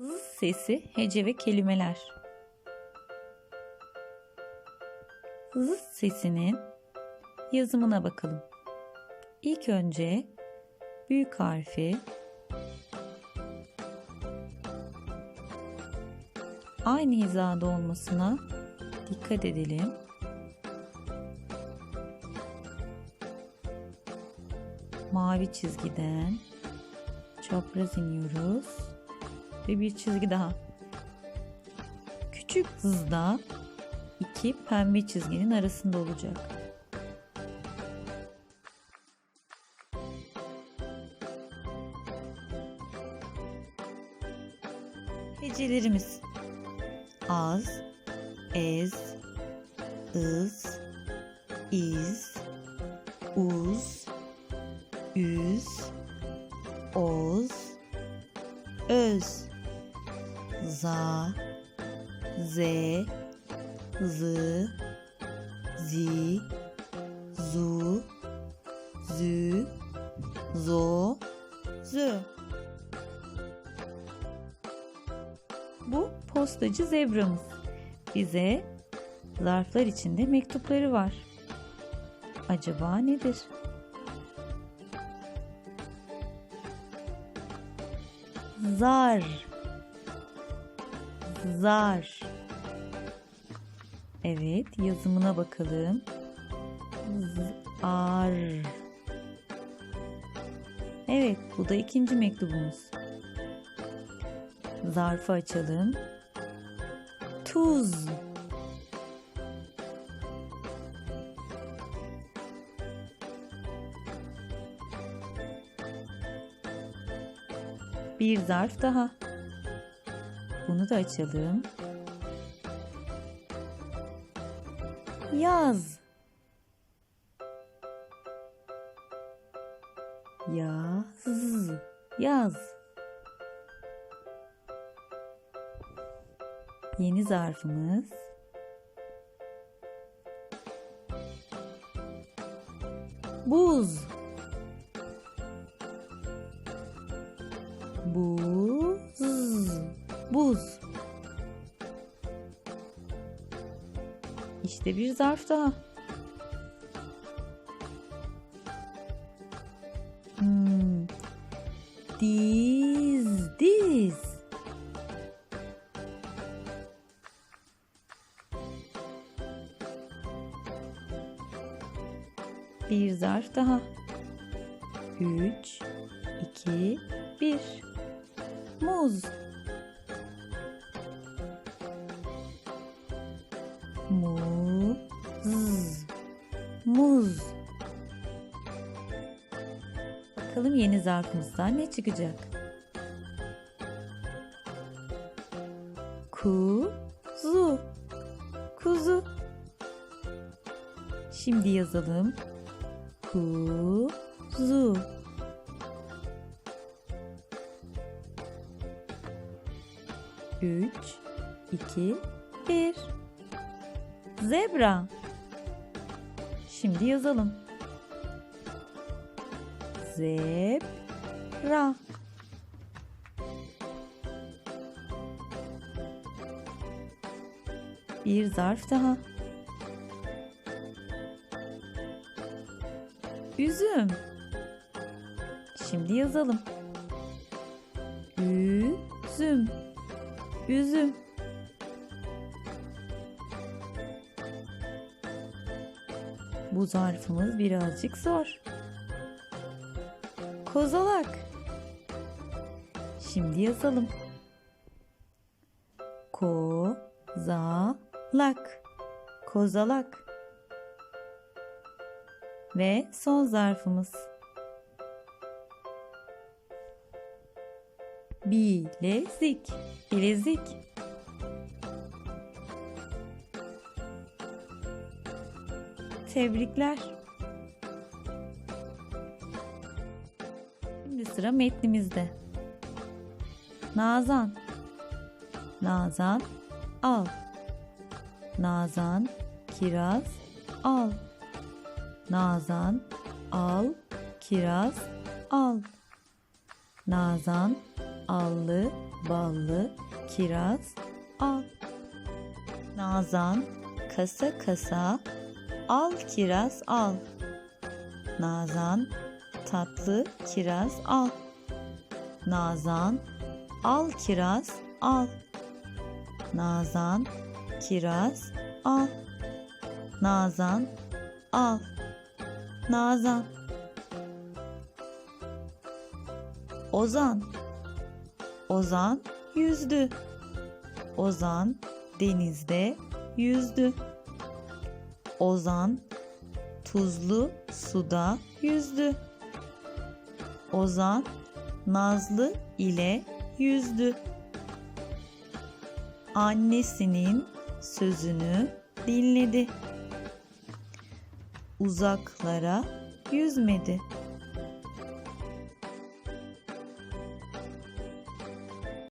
Z sesi hece ve kelimeler. Z sesinin yazımına bakalım. İlk önce büyük harfi aynı hizada olmasına dikkat edelim. Mavi çizgiden çapraz iniyoruz ve bir çizgi daha. Küçük hızda iki pembe çizginin arasında olacak. Hecelerimiz az, ez, ız, iz, uz, üz, oz, öz, za, ze, zı, zi, zu, zü, zo, zü. Bu postacı zebramız. Bize zarflar içinde mektupları var. Acaba nedir? Zar. Zar. Evet, yazımına bakalım. Zar. Evet, bu da ikinci mektubumuz. Zarfı açalım. Tuz. Bir zarf daha. Bunu da açalım. Yaz. Yaz. Yaz. Yeni zarfımız. Buz. Buz. Buz. İşte bir zarf daha. Hmm. Diz, diz. Bir zarf daha. Üç, iki, bir. Muz. Muz. Muz. Bakalım yeni zarfımızdan ne çıkacak? Kuzu. Kuzu. Şimdi yazalım. Kuzu. Üç, iki, bir. Zebra. Şimdi yazalım. Zebra. Bir zarf daha. Üzüm. Şimdi yazalım. Üzüm. Üzüm. Bu zarfımız birazcık zor. Kozalak. Şimdi yazalım. Kozalak. Kozalak. Ve son zarfımız. Bilezik. Bilezik. Tebrikler. Şimdi sıra metnimizde. Nazan. Nazan al. Nazan kiraz al. Nazan al kiraz al. Nazan allı, ballı, kiraz, al. Nazan, kasa kasa, al kiraz al. Nazan, tatlı kiraz al. Nazan, al kiraz al. Nazan, kiraz al. Nazan, al. Nazan. Ozan. Ozan yüzdü. Ozan denizde yüzdü. Ozan tuzlu suda yüzdü. Ozan Nazlı ile yüzdü. Annesinin sözünü dinledi. Uzaklara yüzmedi.